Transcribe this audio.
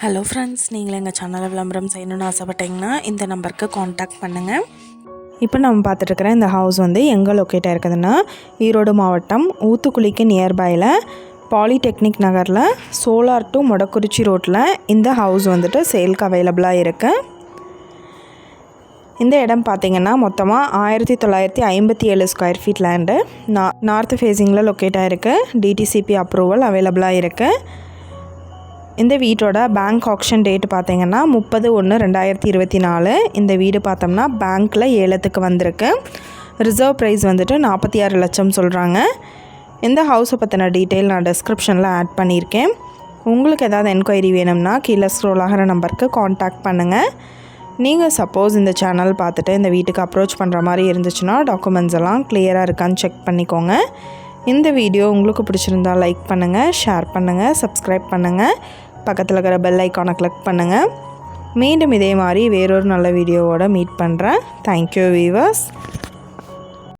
Hello friends நீங்கள் எங்கள் சேனலை விளம்பரம் செய்யணும்னு ஆசைப்பட்டீங்கன்னா இந்த நம்பருக்கு காண்டாக்ட் பண்ணுங்கள் இப்போ நம்ம பார்த்துட்ருக்குற இந்த ஹவுஸ் வந்து எங்கே லொக்கேட் ஆயிருக்குதுன்னா ஈரோடு மாவட்டம் ஊத்துக்குளிக்கு நியர்பையில் பாலிடெக்னிக் நகரில் சோலார் டு மொடக்குறிச்சி ரோட்டில் இந்த ஹவுஸ் வந்துட்டு சேல்க்கு அவைலபிளாக இருக்குது இந்த இடம் பார்த்தீங்கன்னா மொத்தமாக ஆயிரத்தி தொள்ளாயிரத்தி ஐம்பத்தி ஏழு ஸ்கொயர் ஃபீட் லேண்டு நா நார்த் ஃபேஸிங்கில் லொக்கேட் ஆகிருக்கு டிடிசிபி அப்ரூவல் அவைலபிளாக இருக்குது இந்த வீட்டோட பேங்க் ஆக்ஷன் டேட் பார்த்தீங்கன்னா முப்பது ஒன்று ரெண்டாயிரத்தி இருபத்தி நாலு. இந்த வீடு பார்த்தோம்னா பேங்க்கில் ஏலத்துக்கு வந்திருக்கு. ரிசர்வ் ப்ரைஸ் வந்துட்டு நாற்பத்தி ஆறு லட்சம் சொல்கிறாங்க இந்த ஹவுஸை பற்றின டீட்டெயில் நான் டிஸ்கிரிப்ஷனில் ஆட் பண்ணியிருக்கேன். உங்களுக்கு ஏதாவது என்கொயரி வேணும்னா கீழே ஸ்க்ரோல் ஆகிற நம்பருக்கு காண்டாக்ட் பண்ணுங்கள் நீங்கள் சப்போஸ் இந்த சேனல் பார்த்துட்டு இந்த வீட்டுக்கு அப்ரோச் பண்ணுற மாதிரி இருந்துச்சுன்னா டாக்குமெண்ட்ஸ் எல்லாம் கிளியராக இருக்கான்னு செக் பண்ணிக்கோங்க. இந்த வீடியோ உங்களுக்கு பிடிச்சிருந்தா லைக் பண்ணுங்கள் ஷேர் பண்ணுங்கள் சப்ஸ்கிரைப் பண்ணுங்கள் பக்கத்தில் இருக்கிற பெல் ஐக்கானை கிளிக் பண்ணுங்கள் மீண்டும் இதே மாதிரி வேறொரு நல்ல வீடியோவோட மீட் பண்ணுறேன் தேங்க்யூ வீவர்ஸ்